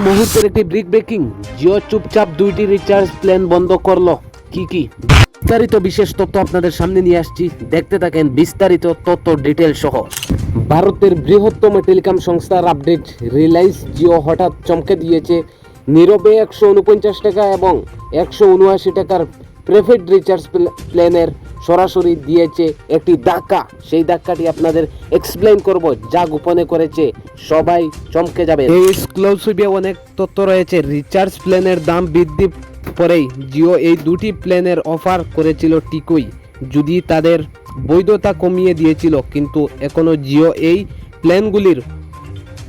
মুহূর্তের একটি brick breaking Jio চুপচাপ দুইটি রিচার্জ প্ল্যান বন্ধ করল। কি কি? বিস্তারিত বিশেষ তথ্য আপনাদের সামনে নিয়ে আসছি। দেখতে থাকেন বিস্তারিত তথ্য ডিটেল সহ। ভারতের বৃহত্তম টেলিকম সংস্থার আপডেট রিলায়েন্স জিও হঠাৎ চমকে দিয়েছে। নীরবে একশো উনপঞ্চাশ টাকা এবং একশো উনআশি টাকার প্রেফেড রিচার্জ প্ল্যানের সরাসরি দিয়েছে একটি ধাক্কা। সেই ধাক্কাটি আপনাদের এক্সপ্লেন করব, যা গোপনে করেছে। সবাই চমকে যাবে এই এক্সক্লুসিভে অনেক তথ্য রয়েছে। রিচার্জ প্ল্যানের দাম বৃদ্ধি পরেই জিও এই দুটি প্ল্যানের অফার করেছিল টিকুই। যদি তাদের বৈধতা কমিয়ে দিয়েছিল, কিন্তু এখনও জিও এই প্ল্যানগুলির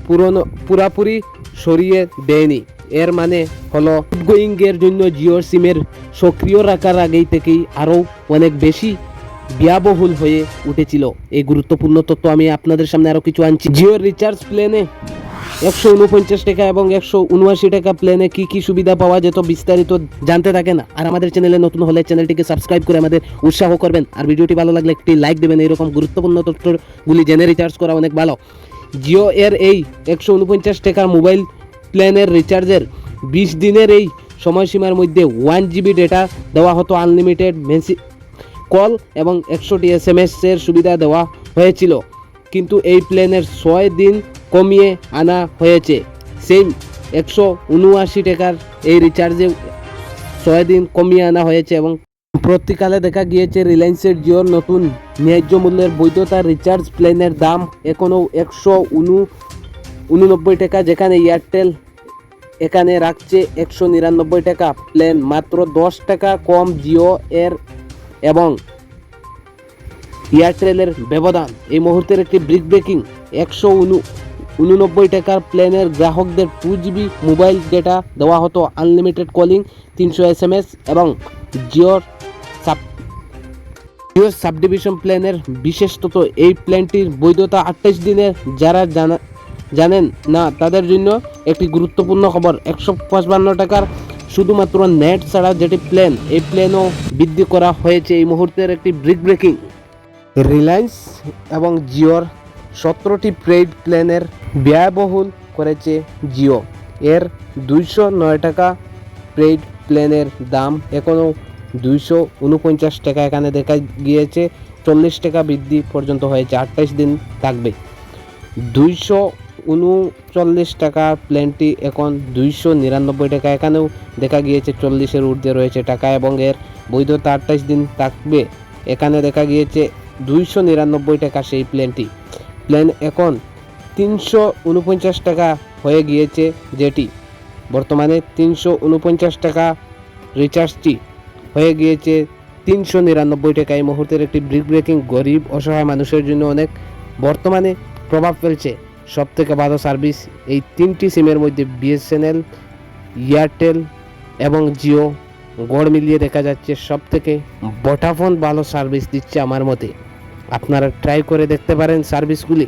পুরনো, পুরাপুরি সরিয়ে দেয়নি। এর মানে হলো গোয়িং এর জন্য জিও সিমের সক্রিয় রাখার আগেই থেকেই আরও অনেক বেশি ব্যয়বহুল হয়ে উঠেছিল। এই গুরুত্বপূর্ণ তথ্য আমি আপনাদের সামনে আরও কিছু আনছি। জিওর রিচার্জ প্ল্যানে একশো উনপঞ্চাশ টাকা এবং একশো উনআশি টাকা প্ল্যানে কি কি সুবিধা পাওয়া যেত বিস্তারিত জানতে থাকেন আর আমাদের চ্যানেলে নতুন হলে চ্যানেলটিকে সাবস্ক্রাইব করে আমাদের উৎসাহ করবেন। আর ভিডিওটি ভালো লাগলে একটি লাইক দেবেন। এরকম গুরুত্বপূর্ণ তথ্যগুলি জেনে রিচার্জ করা অনেক ভালো। জিও এর এই একশো উনপঞ্চাশ টাকার মোবাইল প্ল্যানের রিচার্জের বিশ দিনের এই সময়সীমার মধ্যে ওয়ান জিবি ডেটা দেওয়া হতো আনলিমিটেড মেসি কল এবং একশোটি এস এম এর সুবিধা দেওয়া হয়েছিল। কিন্তু এই প্ল্যানের ছয় দিন কমিয়ে আনা হয়েছে। সেই একশো উনআশি টাকার এই রিচার্জে ছয় দিন কমিয়ে আনা হয়েছে এবং প্রতিকালে দেখা গিয়েছে রিলায়েন্সের জিওর নতুন ন্যায্য মূল্যের বৈধতা রিচার্জ প্ল্যানের দাম এখনও একশো উননব্বই টাকা যেখানে এয়ারটেল এখানে রাখছে একশো নিরানব্বই টাকা। প্ল্যান মাত্র দশ টাকা কম জিও এর এবং এয়ারটেলের ব্যবধান। এই মুহূর্তের একটি ব্রিক ব্রেকিং একশো উনু উননব্বই টাকার প্ল্যানের গ্রাহকদের টু জিবি মোবাইল ডেটা দেওয়া হতো। আনলিমিটেড কলিং তিনশো এস এম এস এবং জিওর সাব জিও সাবডিভিশন প্ল্যানের বিশেষত এই প্ল্যানটির বৈধতা আঠাইশ দিনের। যারা জানা জানেন? না, তাদের জন্য একটি গুরুত্বপূর্ণ খবর। একশো পঁচপান্ন টাকার শুধুমাত্র নেট ছাড়া যেটি প্ল্যান এই প্ল্যানও বৃদ্ধি করা হয়েছে। এই মুহূর্তের একটি ব্রিক ব্রেকিং রিলায়েন্স এবং জিওর সতেরোটি পেইড প্ল্যানের ব্যয়বহুল করেছে জিও। এর দুইশো নয় টাকা পেইড প্ল্যানের দাম এখনও দুইশো উনপঞ্চাশ টাকা এখানে দেখা গিয়েছে। চল্লিশ টাকা বৃদ্ধি পর্যন্ত হয়েছে। আঠাইশ দিন থাকবে। দুইশো উনচল্লিশ টাকা প্ল্যানটি এখন দুইশো নিরানব্বই টাকা। এখানেও দেখা গিয়েছে চল্লিশের ঊর্ধ্বে রয়েছে টাকা এবং এর বৈধতা আঠাইশ দিন থাকবে। এখানে দেখা গিয়েছে দুইশো নিরানব্বই টাকা সেই প্ল্যানটি প্ল্যান এখন তিনশো উনপঞ্চাশ টাকা হয়ে গিয়েছে যেটি। বর্তমানে তিনশো উনপঞ্চাশ টাকা রিচার্জটি হয়ে গিয়েছে তিনশো নিরানব্বই টাকা। এই মুহূর্তের একটি ব্রিক ব্রেকিং গরিব, অসহায় মানুষের জন্য অনেক বর্তমানে প্রভাব ফেলছে। সব থেকে ভালো সার্ভিস এই তিনটি সিমের মধ্যে বিএসএনএল, এয়ারটেল এবং জিও গড় মিলিয়ে দেখা যাচ্ছে সব থেকে ভোটাফোন ভালো সার্ভিস দিচ্ছে আমার মতে। আপনারা ট্রাই করে দেখতে পারেন সার্ভিসগুলি।